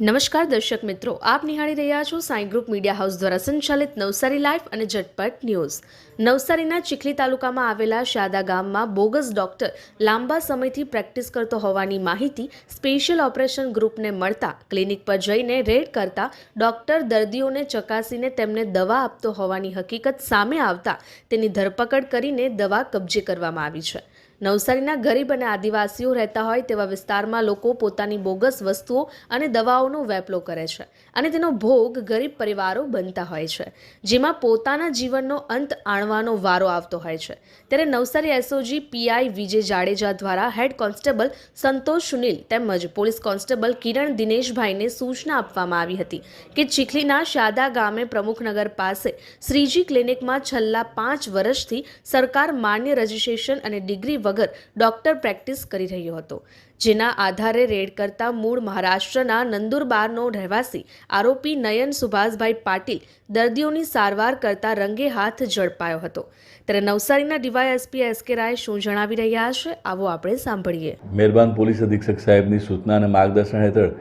નમસ્કાર દર્શક મિત્રો, આપ નિહાળી રહ્યા છો સાંઈ ગ્રુપ મીડિયા હાઉસ દ્વારા સંચાલિત નવસારી લાઈફ અને ઝટપટ ન્યૂઝ. નવસારીના ચીખલી તાલુકામાં આવેલા શાદા ગામમાં બોગસ ડોક્ટર લાંબા સમયથી પ્રેક્ટિસ કરતો હોવાની માહિતી સ્પેશિયલ ઓપરેશન ગ્રુપને મળતા ક્લિનિક પર જઈને રેડ કરતા ડોક્ટર દર્દીઓને ચકાસીને તેમને દવા આપતો હોવાની હકીકત સામે આવતા તેની ધરપકડ કરીને દવા કબજે કરવામાં આવી છે. નવસારીના ગરીબ અને આદિવાસીઓ રહેતા હોય તેવા વિસ્તારમાં લોકો પોતાની બોગસ વસ્તુઓ અને દવાઓનો વેપલો કરે છે અને તેનો ભોગ ગરીબ પરિવારો બનતા હોય છે, જેમાં પોતાના જીવનનો અંત આણવાનો વારો આવતો હોય છે. ત્યારે નવસારી એસઓજી પીઆઈ વિજય જાડેજા દ્વારા હેડ કોન્સ્ટેબલ સંતોષ સુનિલ તેમજ પોલીસ કોન્સ્ટેબલ કિરણ દિનેશભાઈને સૂચના આપવામાં આવી હતી કે ચીખલીના શાદા ગામે પ્રમુખનગર પાસે શ્રીજી ક્લિનિકમાં છેલ્લા પાંચ વર્ષથી સરકાર માન્ય રજિસ્ટ્રેશન અને ડિગ્રી વગર ડોક્ટર પ્રેક્ટિસ કરી રહ્યો હતો, જેના આધારે રેડ કરતા મૂળ મહારાષ્ટ્રના નંદુરબારનો રહેવાસી આરોપી નયન સુભાષભાઈ પાટીલ દર્દીઓની સારવાર કરતા રંગે હાથ ઝડપાયો હતો. ત્યારે નવસારીના ડીવાયએસપી એસ કે રાય શું જણાવી રહ્યા છે, આવો આપણે સાંભળીએ. મહેરબાન પોલીસ અધિક્ષક સાહેબની સૂચના અને માર્ગદર્શન હેઠળ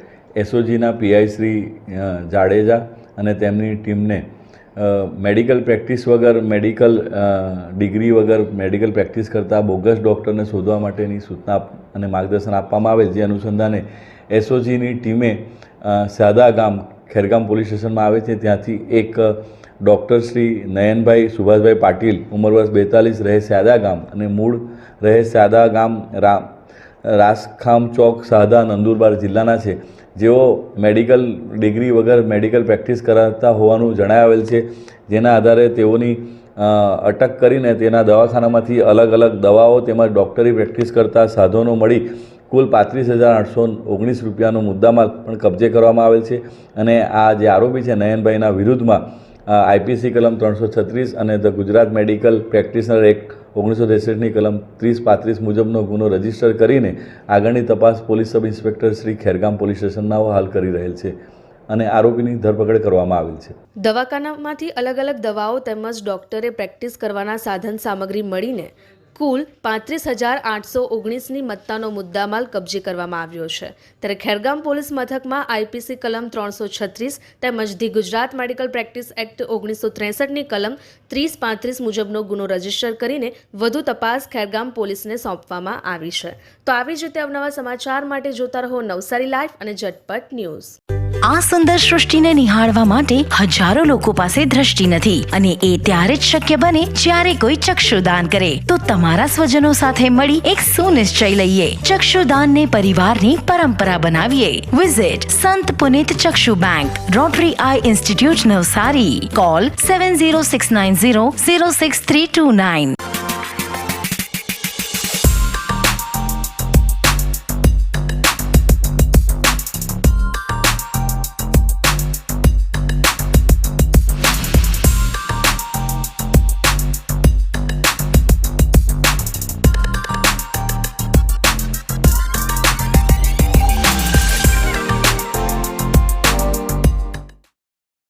એસઓજીના પીઆઈ શ્રી જાડેજા અને તેમની ટીમને મેડિકલ પ્રેક્ટિસ વગર મેડિકલ ડિગ્રી વગર મેડિકલ પ્રેક્ટિસ કરતા બોગસ ડૉક્ટરને શોધવા માટેની સૂચના અને માર્ગદર્શન આપવામાં આવેલ જે અનુસંધાને એસઓજીની ટીમે સાદા ગામ ખેરગામ પોલીસ સ્ટેશનમાં આવે છે. ત્યાંથી એક ડૉક્ટર શ્રી નયનભાઈ સુભાષભાઈ પાટીલ ઉંમર વર્ષ બેતાલીસ રહે સાદા ગામ અને મૂળ રહે સાદા ગામ રામ રાસખામ ચોક સાદા નંદુરબાર જિલ્લાના છે. જેઓ મેડિકલ ડિગ્રી વગર મેડિકલ પ્રેક્ટિસ કરાવતા હોવાનું જણાવેલ છે, જેના આધારે તેઓની અટક કરીને તેના દવાખાનામાંથી અલગ અલગ દવાઓ તેમજ ડૉક્ટરી પ્રેક્ટિસ કરતા સાધનો મળી. કુલ પાંત્રીસ હજાર આઠસો ઓગણીસ રૂપિયાનો મુદ્દામાલ પણ કબજે કરવામાં આવેલ છે અને આ જે આરોપી છે નયનભાઈના વિરુદ્ધમાં આઈપીસી કલમ ત્રણસો છત્રીસ અને the Gujarat medical practitioner act ઓગણીસો ત્રેસઠની કલમ ત્રીસ પાંત્રીસ મુજબનો ગુનો રજિસ્ટર કરીને આગળની તપાસ police sub inspector Shri Khergam police સ્ટેશનના હાલ કરી રહેલ છે અને આરોપીની ધરપકડ કરવામાં આવેલ છે. દવાખાનામાંથી અલગ અલગ દવાઓ તેમજ ડોક્ટરે પ્રેક્ટિસ કરવાના સાધન સામગ્રી મળીને કુલ પાંત્રીસ હજાર આઠસો ઓગણીસની મત્તાનો મુદ્દામાલ કબજે કરવામાં આવ્યો છે. ત્યારે ખેરગામ પોલીસ મથકમાં આઈપીસી કલમ ત્રણસો છત્રીસ તેમજ the Gujarat medical practice act ઓગણીસો ત્રેસઠની કલમ ત્રીસ પાંત્રીસ મુજબનો ગુનો રજિસ્ટર કરીને વધુ તપાસ ખેરગામ પોલીસને સોંપવામાં આવી છે. તો આવી જ રીતે અવનવા સમાચાર માટે જોતા રહો નવસારી લાઈફ અને ઝટપટ ન્યૂઝ. આ સુંદર સૃષ્ટિને નિહાળવા માટે હજારો લોકો પાસે દ્રષ્ટિ નથી અને એ ત્યારે જ શક્ય બને જ્યારે કોઈ ચક્ષુદાન કરે. તો તમારા સ્વજનો સાથે મળી એક સુનિશ્ચય લઈએ. ચક્ષુદાન ને પરિવારની પરંપરા બનાવીએ. Visit Sant Punit Chakshu bank Rotary eye institute Navsari. Call seven zero six nine zero zero six three two nine